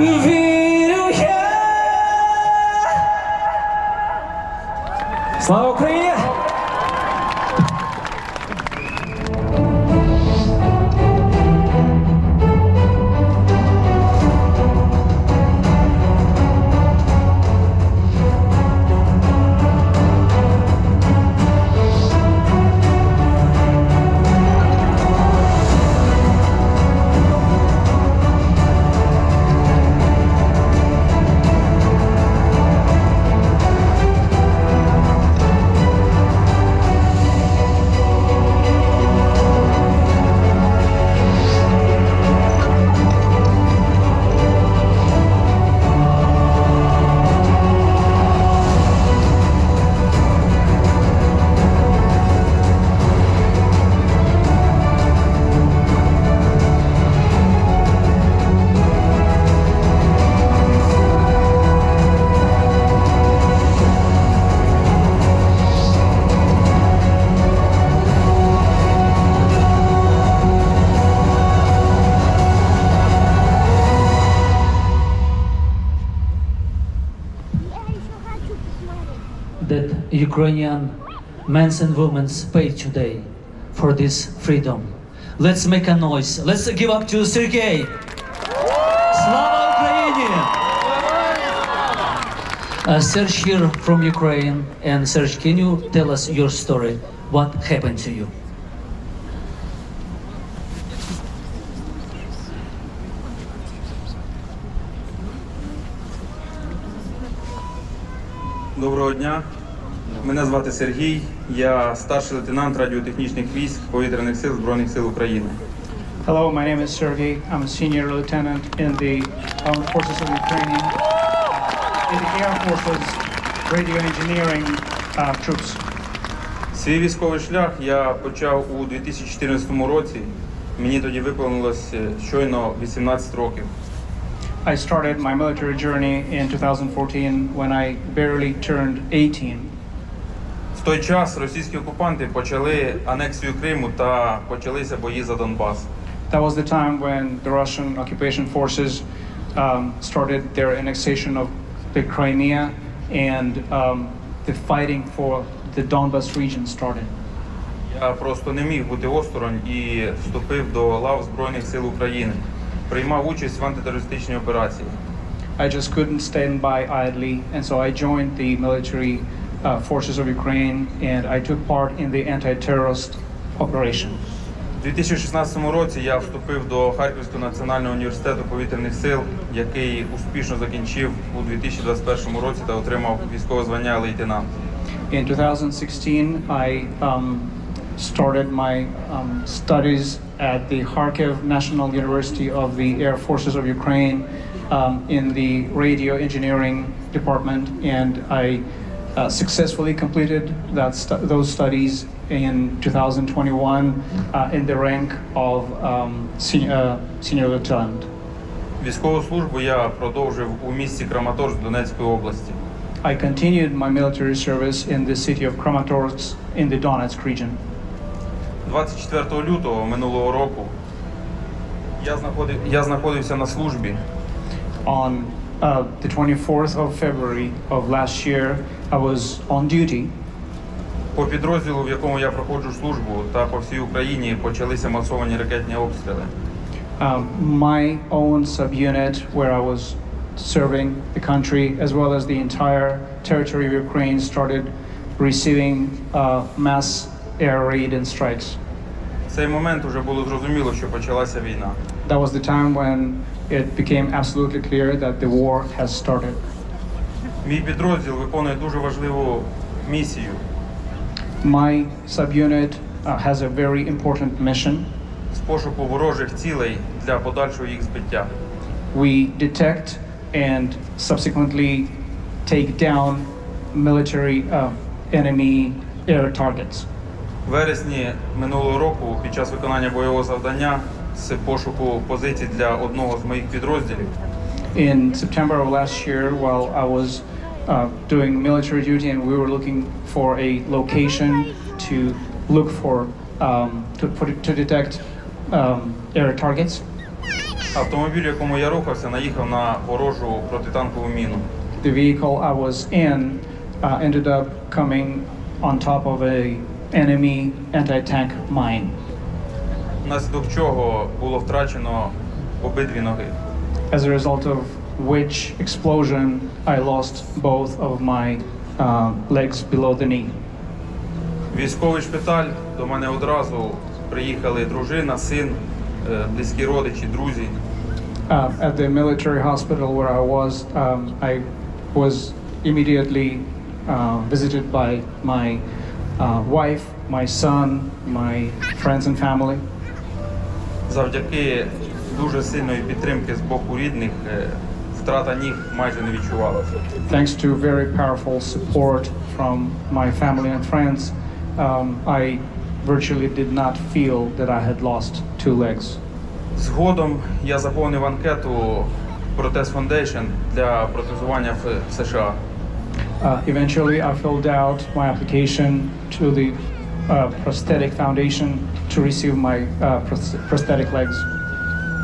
вірю Ukrainian men and women pay today for this freedom. Let's make a noise. Let's give up to Sergei. Slava Ukraini! Uh, Serge here from Ukraine. And Serge, can you tell us your story? What happened to you? Доброго дня. Мене звати Сергій. Я старший лейтенант радіотехнічних військ повітряних сил Збройних сил України. Hello, my name is Sergey. I'm a senior lieutenant in the Armed Forces of Ukraine, in the Air Force's radio engineering uh, troops. Свій військовий шлях я почав у 2014 році. Мені тоді виповнилось е, щойно 18 років. I started my military journey in 2014 when I barely turned 18. В той час російські окупанти почали анексію Криму та почалися бої за Донбас. That was the time when the Russian occupation forces um, started their annexation of the Crimea and um, the fighting for the Donbas region started. Я просто не міг бути осторонь і вступив до лав Збройних сил України. Приймав участь в антитерористичній операції. I just couldn't stand by idly, and so I joined the military uh, forces of Ukraine and I took part in the anti-terrorist operation. У 2016 році я вступив до Харківського національного університету повітряних сил, який успішно закінчив у 2021 році та отримав військове звання лейтенант. In 2016, I um, started my um, studies at the Kharkiv National University of the Air Forces of Ukraine um, in the radio engineering department, and I uh, successfully completed that stu- those studies in 2021 uh, in the rank of um, senior, uh, senior lieutenant. Військову службу я продовжив у місті Краматорськ Донецької області. I continued my military service in the city of Kramatorsk in the Donetsk region. 24 лютого минулого року я, знаходив, я знаходився на службі On uh, the 24th of February of last year, I was on duty. по підрозділу, в якому я проходжу службу, та по всій Україні почалися масовані ракетні обстріли. Um, my own subunit, where I was serving the country, as well as the entire territory of Ukraine, started receiving uh, mass air raid and strikes. В цей момент вже було зрозуміло, що почалася війна. That was the time when it became absolutely clear that the war has started. Мій підрозділ виконує дуже важливу місію. My subunit uh, has a very important mission. з пошуку ворожих цілей для подальшого їх збиття. We detect and subsequently take down military uh, enemy air targets. В вересні минулого року, під час виконання бойового завдання з пошуку позицій для одного з моїх підрозділів, In September of last year, while I was uh, doing military duty and we were looking for a location to look for um, to put to detect um, air targets, автомобіль, в якому я рухався, наїхав на ворожу протитанкову міну. the vehicle I was in uh, ended up coming on top of a enemy anti-tank mine. Внаслідок чого було втрачено обидві ноги. As a result of which explosion, I lost both of my uh, legs below the knee. Військовий шпиталь до мене одразу приїхали дружина, син, е, близькі родичі, друзі. Uh, at the military hospital where I was, um, I was immediately uh, visited by my uh, wife, my son, my friends and family. Завдяки дуже сильної підтримки з боку рідних е, втрата ніг майже не відчувалася. Thanks to very powerful support from my family and friends, um, I virtually did not feel that I had lost two legs. Згодом я заповнив анкету Протез Foundation для протезування в США. Uh, eventually, I filled out my application to the uh, prosthetic foundation to receive my uh, pros- prosthetic legs.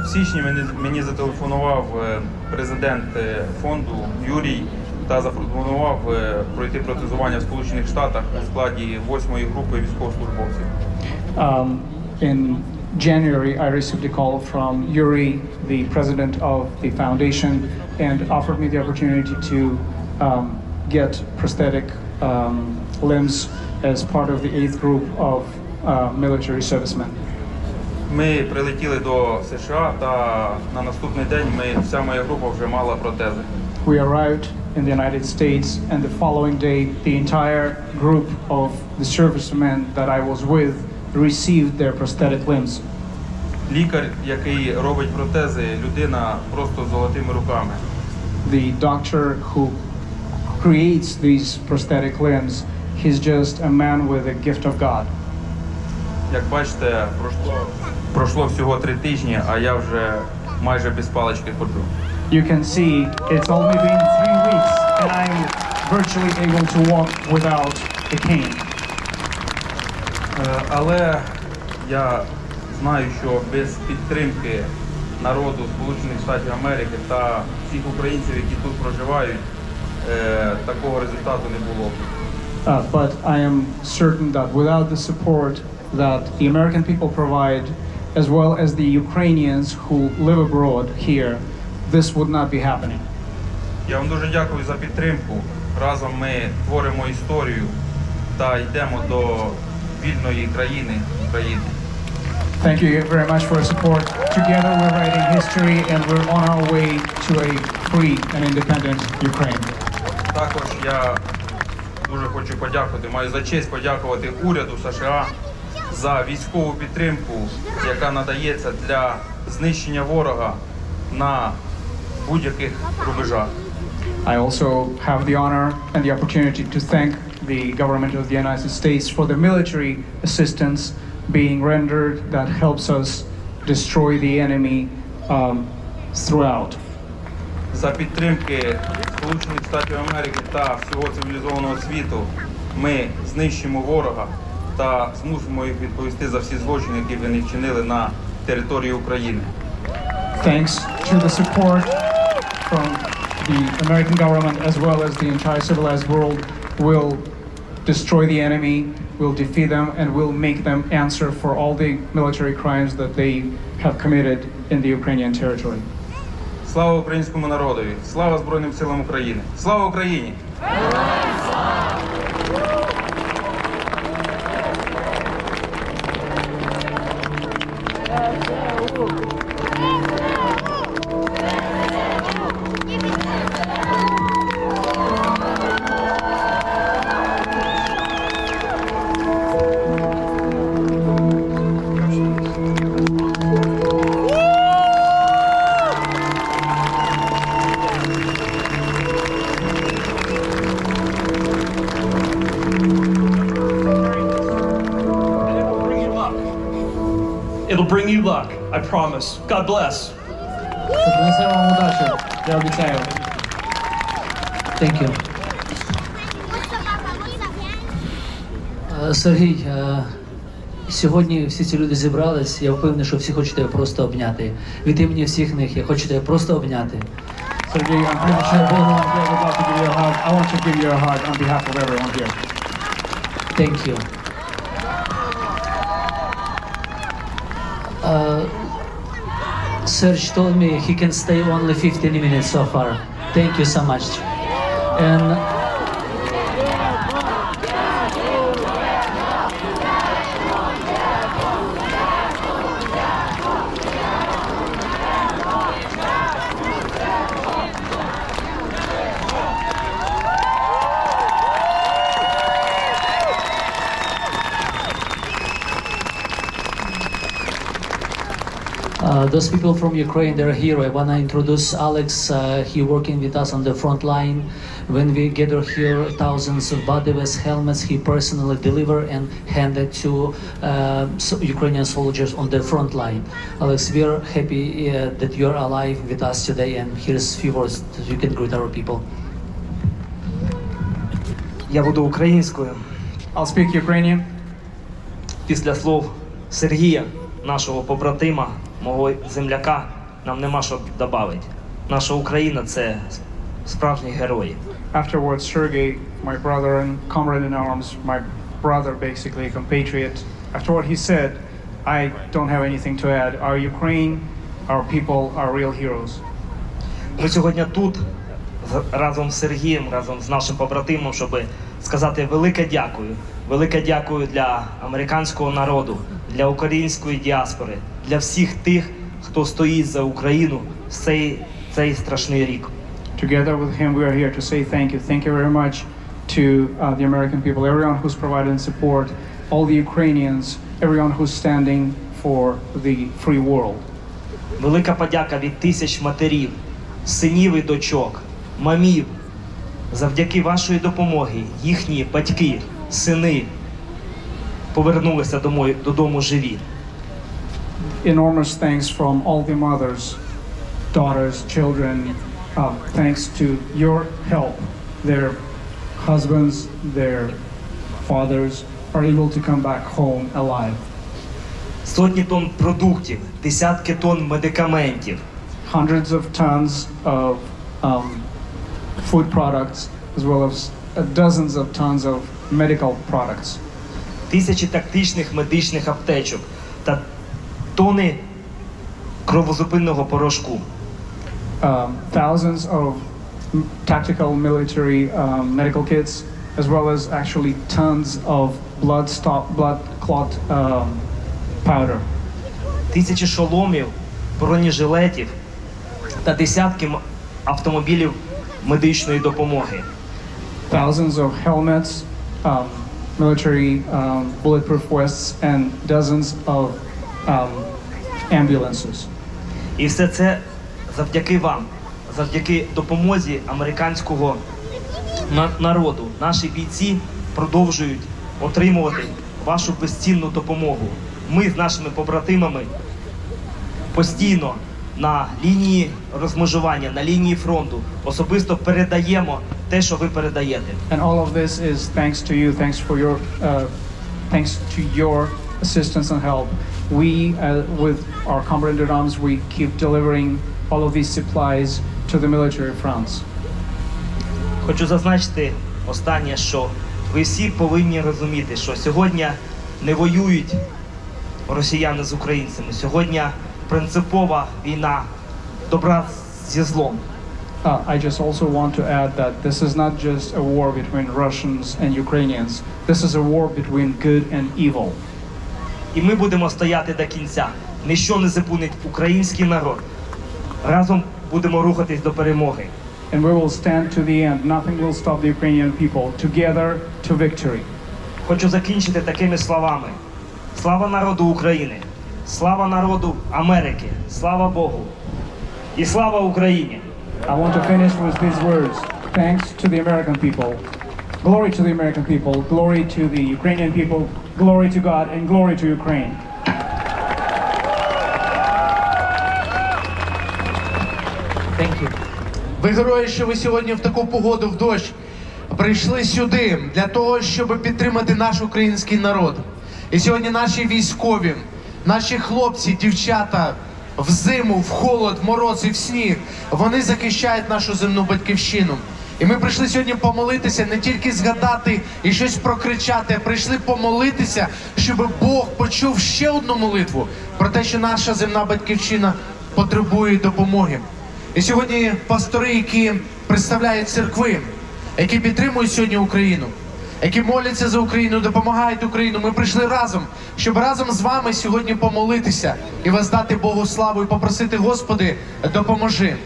В січні мені, мені зателефонував е, президент е, фонду Юрій та запропонував е, пройти протезування в Сполучених Штатах у складі восьмої групи військовослужбовців. Um, in January, I received a call from Yuri, the president of the foundation, and offered me the opportunity to um, get prosthetic um, limbs as part of the eighth group of uh, military servicemen. Ми прилетіли до США та на наступний день ми, вся моя група вже мала протези. We arrived in the United States, and the following day, the entire group of the servicemen that I was with received their prosthetic limbs. Лікар, який робить протези, людина просто з золотими руками. The doctor who creates these prosthetic limbs, he's just a man with a gift of God. Як бачите, пройшло, пройшло всього три тижні, а я вже майже без палички ходжу. You can see it's only been three weeks, and I'm virtually able to walk without a cane. Е, Але я знаю, що без підтримки народу Сполучених Штатів Америки та всіх українців, які тут проживають, такого результату не було. б. Uh, but I am certain that without the support that the American people provide, as well as the Ukrainians who live abroad here, this would not be happening. Я вам дуже дякую за підтримку. Разом ми творимо історію та йдемо до вільної країни України. Thank you very much for your support. Together we're writing history and we're on our way to a free and independent Ukraine. Також я дуже хочу подякувати, маю за честь подякувати уряду США за військову підтримку, яка надається для знищення ворога на будь-яких рубежах. I also have the honor and the opportunity to thank the government of the United States for the military assistance being rendered that helps us destroy the enemy um, throughout. За підтримки Сполучених Штатів Америки та всього цивілізованого світу ми знищимо ворога та змусимо їх відповісти за всі злочини, які вони вчинили на території України. Thanks to the support from the American government as well as the entire civilized world, will destroy the enemy, will defeat them, and will make them answer for all the military crimes that they have committed in the Ukrainian territory. Слава українському народові! Слава Збройним силам України! Слава Україні! I promise. God bless. Принесе вам удачу, я обіцяю. Thank you. Е, Сергій, е, сьогодні всі ці люди зібрались. Я впевнений, що всі хочуть тебе просто обняти. Від імені всіх них я хочу тебе просто обняти. Sergey, I'm pretty sure everyone here would love to give you a hug. I want to give you a hug on behalf of everyone here. Thank you. Serge told me he can stay only 15 minutes so far. Thank you so much. And those people from Ukraine, they're here. I wanna introduce Alex. Uh, he working with us on the front line. When we gather here, thousands of body vests, helmets, he personally deliver and handed to uh, so- Ukrainian soldiers on the front line. Alex, we are happy uh, that you are alive with us today, and here's a few words that you can greet our people. Я буду українською. I'll speak Ukrainian. Після слов Сергія, нашого побратима, мого земляка, нам нема що додати. Наша Україна це справжні герої. Afterwards, Sergey, my brother and comrade in arms, my brother, basically, compatriot, after what he said, I don't have anything to add. Our Ukraine, our people are real heroes. Ми сьогодні тут разом з Сергієм, разом з нашим побратимом, щоб сказати велике дякую. Велике дякую для американського народу, для української діаспори, для всіх тих, хто стоїть за Україну в цей, цей страшний рік. Together with him, we are here to say thank you. Thank you very much to uh, the American people, everyone who's provided support, all the Ukrainians, everyone who's standing for the free world. Велика подяка від тисяч матерів, синів і дочок, мамів. Завдяки вашої допомоги їхні батьки, сини повернулися додому живі. enormous thanks from all the mothers, daughters, children. Uh, thanks to your help, their husbands, their fathers are able to come back home alive. Сотні тонн продуктів, десятки тонн медикаментів, Hundreds of tons of um, food products, as well as uh, dozens of tons of medical products, тисячі тактичних медичних аптечок та тони кровозупинного порошку. um, thousands of m- tactical military um, medical kits, as well as actually tons of blood stop, blood clot um, powder. тисячі шоломів, бронежилетів та десятки м- автомобілів медичної допомоги. thousands of helmets, um, military um, bulletproof vests, and dozens of um, ambulances. І все це завдяки вам, завдяки допомозі американського на- народу. Наші бійці продовжують отримувати вашу безцінну допомогу. Ми з нашими побратимами постійно на лінії розмежування, на лінії фронту особисто передаємо те, що ви передаєте. And all of this is thanks to you, thanks for your, uh, thanks to your assistance and help. We, uh, with our comrade arms, we keep delivering all of these supplies to the military fronts. Хочу зазначити останнє, що ви всі повинні розуміти, що сьогодні не воюють росіяни з українцями. Сьогодні принципова війна добра зі злом. Uh, I just also want to add that this is not just a war between Russians and Ukrainians. This is a war between good and evil. І ми будемо стояти до кінця. Ніщо не зупинить український народ. Разом будемо рухатись до перемоги. And we will stand to the end. Nothing will stop the Ukrainian people. Together to victory. Хочу закінчити такими словами: слава народу України, слава народу Америки, слава Богу і слава Україні! I want to finish with these words. Thanks to the American people. Glory to the American people. Glory to the Ukrainian people. Glory to God and glory to Ukraine. Thank you. Ви герої, що ви сьогодні в таку погоду в дощ прийшли сюди для того, щоб підтримати наш український народ. І сьогодні наші військові, наші хлопці, дівчата в зиму, в холод, в мороз і в сніг, вони захищають нашу земну батьківщину. І ми прийшли сьогодні помолитися, не тільки згадати і щось прокричати, а прийшли помолитися, щоб Бог почув ще одну молитву про те, що наша земна батьківщина потребує допомоги. І сьогодні пастори, які представляють церкви, які підтримують сьогодні Україну, які моляться за Україну, допомагають Україну. Ми прийшли разом, щоб разом з вами сьогодні помолитися і воздати Богу славу і попросити, Господи, допоможи.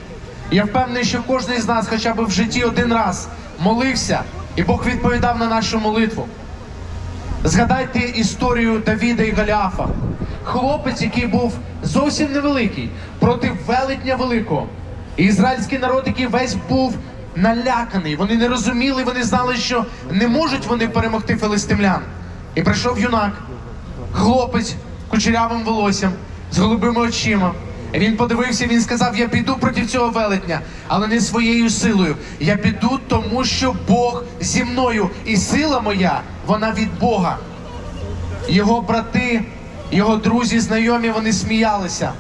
Я впевнений, що кожен з нас, хоча б в житті один раз, молився, і Бог відповідав на нашу молитву. Згадайте історію Давіда і Голіафа. Хлопець, який був зовсім невеликий, проти велетня великого. І ізраїльський народ, який весь був наляканий. Вони не розуміли, вони знали, що не можуть вони перемогти филистимлян. І прийшов юнак, хлопець кучерявим волоссям, з голубими очима. Він подивився, він сказав: Я піду проти цього велетня, але не своєю силою. Я піду, тому що Бог зі мною, і сила моя, вона від Бога. Його брати, його друзі, знайомі, вони сміялися.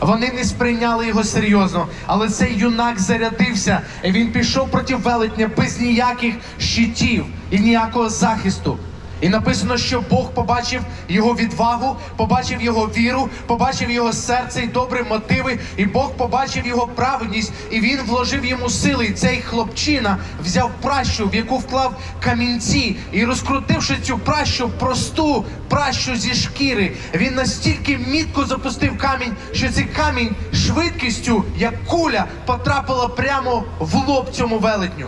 Вони не сприйняли його серйозно, але цей юнак зарядився, і він пішов проти велетня без ніяких щитів і ніякого захисту. І написано, що Бог побачив його відвагу, побачив його віру, побачив його серце і добрі мотиви, і Бог побачив його праведність, і він вложив йому сили. І цей хлопчина взяв пращу, в яку вклав камінці, і розкрутивши цю пращу, просту пращу зі шкіри, він настільки мітко запустив камінь, що цей камінь швидкістю, як куля, потрапила прямо в лоб цьому велетню.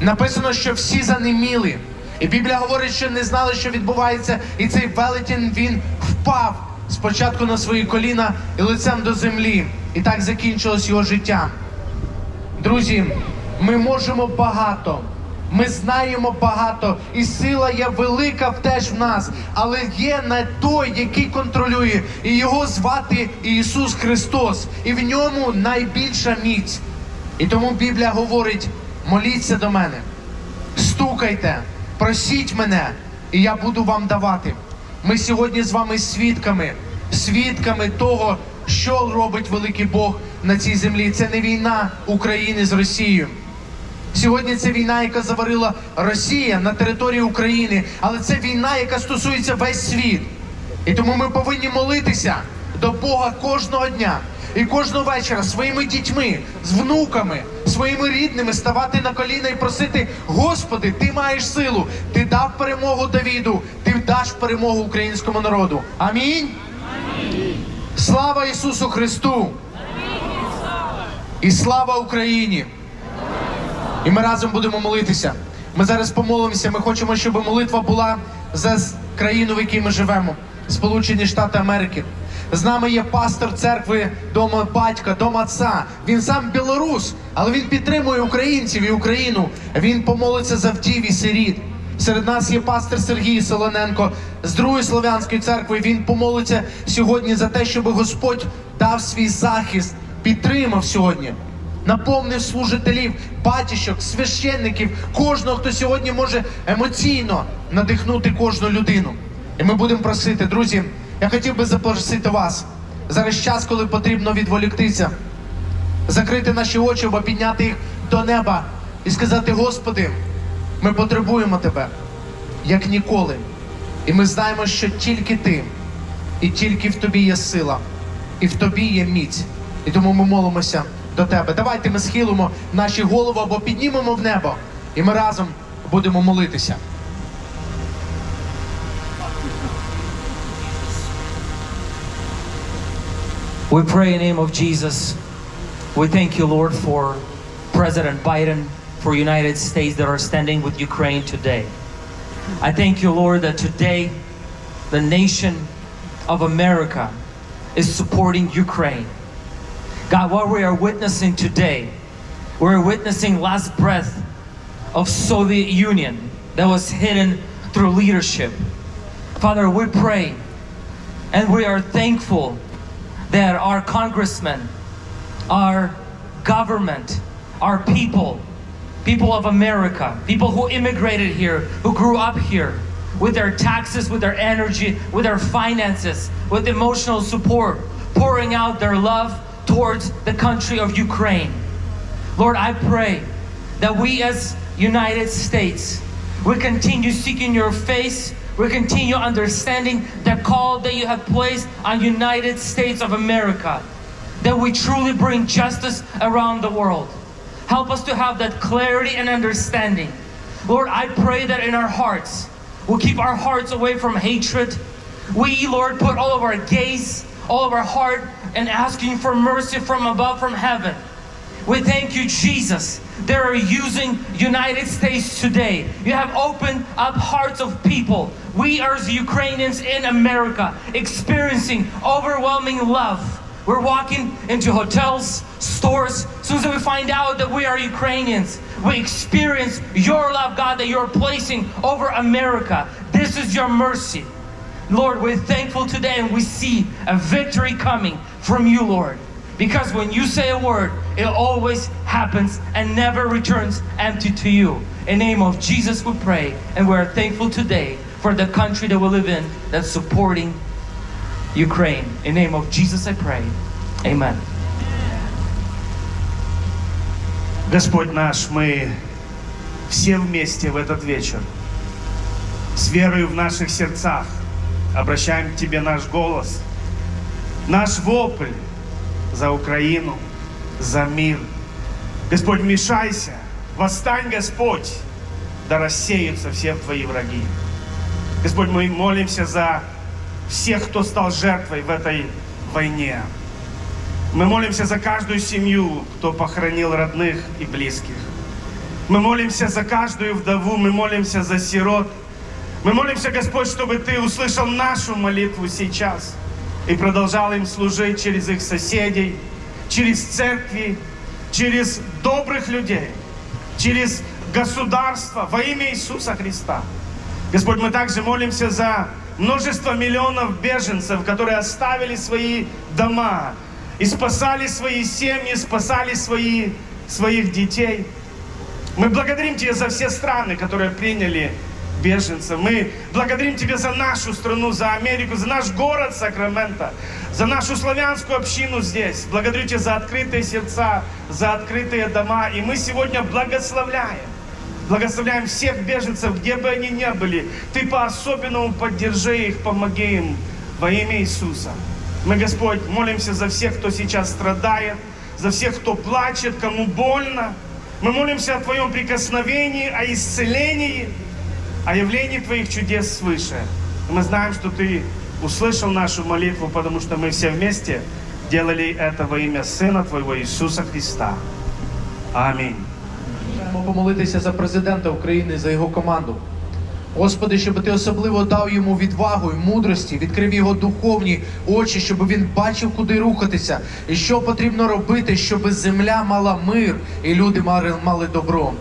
Написано, що всі занеміли. І Біблія говорить, що не знали, що відбувається, і цей велетін він впав спочатку на свої коліна і лицем до землі. І так закінчилось його життя. Друзі, ми можемо багато. Ми знаємо багато, і сила є велика теж в нас, але є не той, який контролює, і його звати Ісус Христос, і в ньому найбільша міць. І тому Біблія говорить: моліться до мене, стукайте, просіть мене, і я буду вам давати. Ми сьогодні з вами свідками, свідками того, що робить великий Бог на цій землі. Це не війна України з Росією. Сьогодні це війна, яка заварила Росія на території України, але це війна, яка стосується весь світ. І тому ми повинні молитися до Бога кожного дня і кожного вечора своїми дітьми, з внуками, своїми рідними ставати на коліна і просити: Господи, ти маєш силу, ти дав перемогу Давіду, ти даш перемогу українському народу. Амінь. Слава Ісусу Христу! І слава Україні! І ми разом будемо молитися. Ми зараз помолимося. Ми хочемо, щоб молитва була за країну, в якій ми живемо, Сполучені Штати Америки. З нами є пастор церкви дома батька, дома отця. Він сам білорус, але він підтримує українців і Україну. Він помолиться за вдів і сиріт. Серед нас є пастор Сергій Солоненко з другої слов'янської церкви. Він помолиться сьогодні за те, щоб Господь дав свій захист, підтримав сьогодні наповнив служителів, батішок, священників, кожного, хто сьогодні може емоційно надихнути кожну людину. І ми будемо просити, друзі, я хотів би запросити вас. Зараз час, коли потрібно відволіктися, закрити наші очі або підняти їх до неба і сказати: Господи, ми потребуємо Тебе, як ніколи. І ми знаємо, що тільки Ти, і тільки в Тобі є сила, і в Тобі є міць. І тому ми молимося до Тебе. Давайте ми схилимо наші голови або піднімемо в небо, і ми разом будемо молитися. We pray in the name of Jesus. We thank you, Lord, for President Biden, for United States that are standing with Ukraine today. I thank you, Lord, that today the nation of America is supporting Ukraine. God, what we are witnessing today, we're witnessing last breath of Soviet Union that was hidden through leadership. Father, we pray and we are thankful that our congressmen, our government, our people, people of America, people who immigrated here, who grew up here, with their taxes, with their energy, with their finances, with emotional support, pouring out their love towards the country of Ukraine. Lord, I pray that we as United States, we continue seeking your face. We continue understanding the call that you have placed on United States of America. That we truly bring justice around the world. Help us to have that clarity and understanding. Lord, I pray that in our hearts, we'll keep our hearts away from hatred. We, Lord, put all of our gaze, all of our heart, and asking for mercy from above, from heaven. We thank you, Jesus. They are using United States today. You have opened up hearts of people. We are the Ukrainians in America experiencing overwhelming love. We're walking into hotels, stores. As soon as we find out that we are Ukrainians, we experience your love, God, that you're placing over America. This is your mercy. Lord, we're thankful today and we see a victory coming from you, Lord. Because when you say a word, it always happens and never returns empty to you. In the name of Jesus, we pray, and we're thankful today for the country that we live in that's supporting Ukraine. In the name of Jesus, I pray. Amen. Господь наш, мы все вместе в этот вечер с верою в наших сердцах обращаем к Тебе наш голос, наш вопль за Украину, за мир. Господь, вмешайся, восстань, Господь, да рассеются все Твои враги. Господь, мы молимся за всех, кто стал жертвой в этой войне. Мы молимся за каждую семью, кто похоронил родных и близких. Мы молимся за каждую вдову, мы молимся за сирот. Мы молимся, Господь, чтобы Ты услышал нашу молитву сейчас и продолжал им служить через их соседей, через церкви, через добрых людей, через государство во имя Иисуса Христа. Господь, мы также молимся за множество миллионов беженцев, которые оставили свои дома и спасали свои семьи, спасали свои, своих детей. Мы благодарим Тебя за все страны, которые приняли беженцев. Мы благодарим Тебя за нашу страну, за Америку, за наш город Сакраменто, за нашу славянскую общину здесь. Благодарю Тебя за открытые сердца, за открытые дома. И мы сегодня благословляем. Благословляем всех беженцев, где бы они ни были. Ты по-особенному поддержи их, помоги им во имя Иисуса. Мы, Господь, молимся за всех, кто сейчас страдает, за всех, кто плачет, кому больно. Мы молимся о Твоем прикосновении, о исцелении, о явлении Твоих чудес свыше. Мы знаем, что Ты услышал нашу молитву, потому что мы все вместе делали это во имя Сына Твоего Иисуса Христа. Аминь. Хочемо помолитися за президента України, за його команду. Господи, щоб ти особливо дав йому відвагу і мудрості, відкрив його духовні очі, щоб він бачив, куди рухатися, і що потрібно робити, щоб земля мала мир і люди мали, мали добро.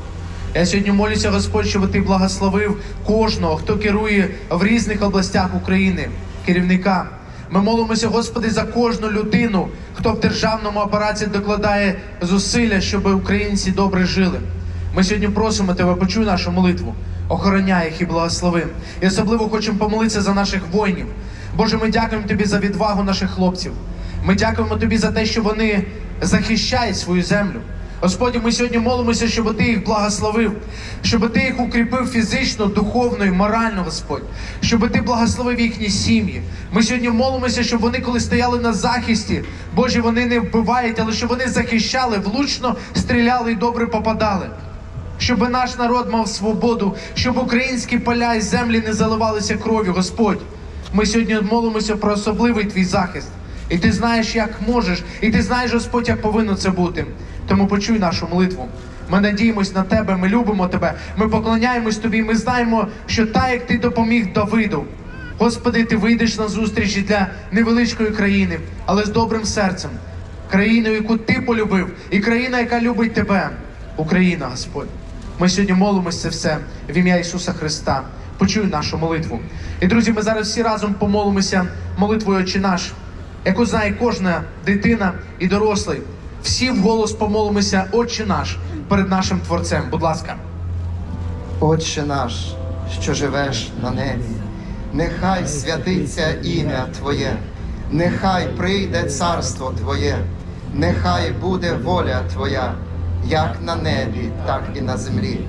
Я сьогодні молюся, Господь, щоб ти благословив кожного, хто керує в різних областях України, керівника. Ми молимося, Господи, за кожну людину, хто в державному апараті докладає зусилля, щоб українці добре жили. Ми сьогодні просимо тебе, почуй нашу молитву, охороняй їх і благослови. І особливо хочемо помолитися за наших воїнів. Боже, ми дякуємо тобі за відвагу наших хлопців. Ми дякуємо тобі за те, що вони захищають свою землю. Господи, ми сьогодні молимося, щоб ти їх благословив, щоб ти їх укріпив фізично, духовно і морально, Господь, щоб ти благословив їхні сім'ї. Ми сьогодні молимося, щоб вони, коли стояли на захисті, Боже, вони не вбивають, але щоб вони захищали, влучно стріляли і добре попадали. Щоб наш народ мав свободу, щоб українські поля і землі не заливалися кров'ю, Господь. Ми сьогодні молимося про особливий твій захист. І ти знаєш, як можеш, і ти знаєш, Господь, як повинно це бути. Тому почуй нашу молитву. Ми надіємось на тебе, ми любимо тебе, ми поклоняємось тобі. Ми знаємо, що так, як ти допоміг Давиду. Господи, ти вийдеш на зустрічі для невеличкої країни, але з добрим серцем. Країну, яку ти полюбив, і країна, яка любить тебе. Україна, Господь. Ми сьогодні молимося це все в ім'я Ісуса Христа. Почуй нашу молитву. І друзі, ми зараз всі разом помолимося молитвою Отче наш, яку знає кожна дитина і дорослий. Всі вголос помолимося, Отче наш, перед нашим Творцем. Будь ласка. Отче наш, що живеш на небі, нехай святиться ім'я Твоє, нехай прийде царство Твоє, нехай буде воля Твоя, як на небі, так і на землі.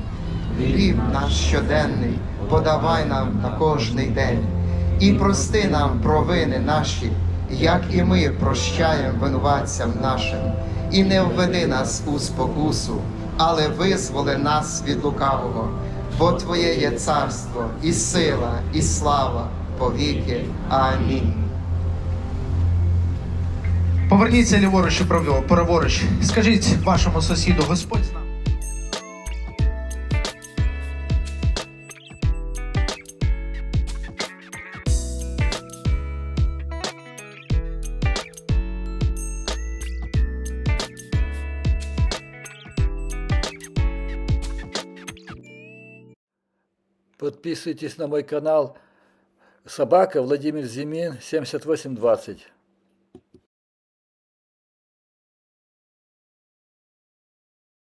Хліб наш щоденний подавай нам на кожний день, і прости нам провини наші, як і ми прощаємо винуватцям нашим, і не введи нас у спокусу, але визволи нас від лукавого, бо Твоє є царство, і сила, і слава повіки. Амінь. Поверніться ліворуч і праворуч. Скажіть вашому сусіду, Господь з. Подписывайтесь на мой канал Собака Владимир Зимин 7820.